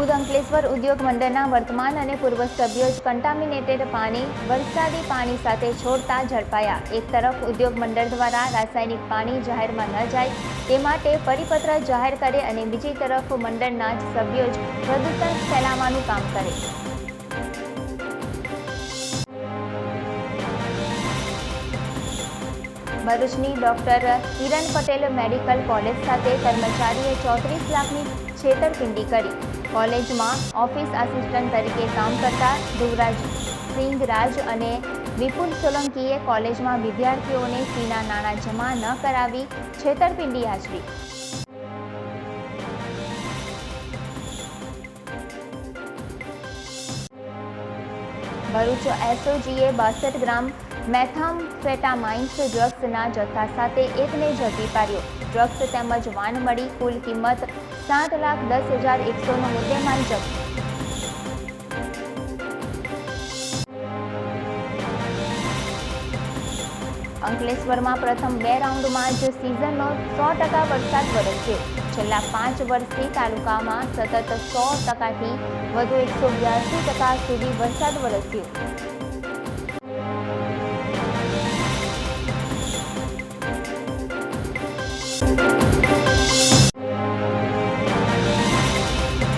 અંકલેશ્વર ઉદ્યોગ મંડળના વર્તમાન અને પૂર્વ સભ્યો જ કન્ટામિનેટેડ પાણી, વરસાદી પાણી સાથે છોડતા ઝડપાયા. એક તરફ ઉદ્યોગ મંડળ દ્વારા રાસાયણિક પાણી જાહેરમાં ન જાય, તે માટે પરિપત્ર જાહેર કરે અને બીજી તરફ મંડળના જ સભ્યો જ પ્રદૂષણ ફેલાવવાનું કામ કરે. ભરૂચની doctor Kiran Patel medical college સાથે કર્મચારીએ ચોત્રીસ લાખની છેતરપિંડી કરી. કોલેજમાં ઓફિસ આસિસ્ટન્ટ તરીકે કામ કરતા ધુવરાજ સિંઘરાજ અને વિપુલ સોલંકીએ કોલેજમાં વિદ્યાર્થીઓને ફીના નાણાં જમા ન કરાવી છેતરપિંડી આચરી. ભરૂચ એસઓજીએ બાસઠ ગ્રામ મેથામ્ફેટામાઇન્સ ડ્રગ્સના જથ્થા સાથે એકને ઝડપી પાડ્યો. ડ્રગ્સ તેમજ વાન મળી, કુલ કિંમત સાત લાખ દસ હજાર એકસોનો મુદ્દેમાલ જપ્ત. અંકલેશ્વરમાં પ્રથમ બે રાઉન્ડમાં જ સિઝનનો સો ટકા વરસાદ વરસ્યો. છેલ્લા પાંચ વર્ષથી તાલુકામાં સતત સો ટકાથી વધુ એકસો બ્યાસી ટકા સુધી વરસાદ વરસ્યો.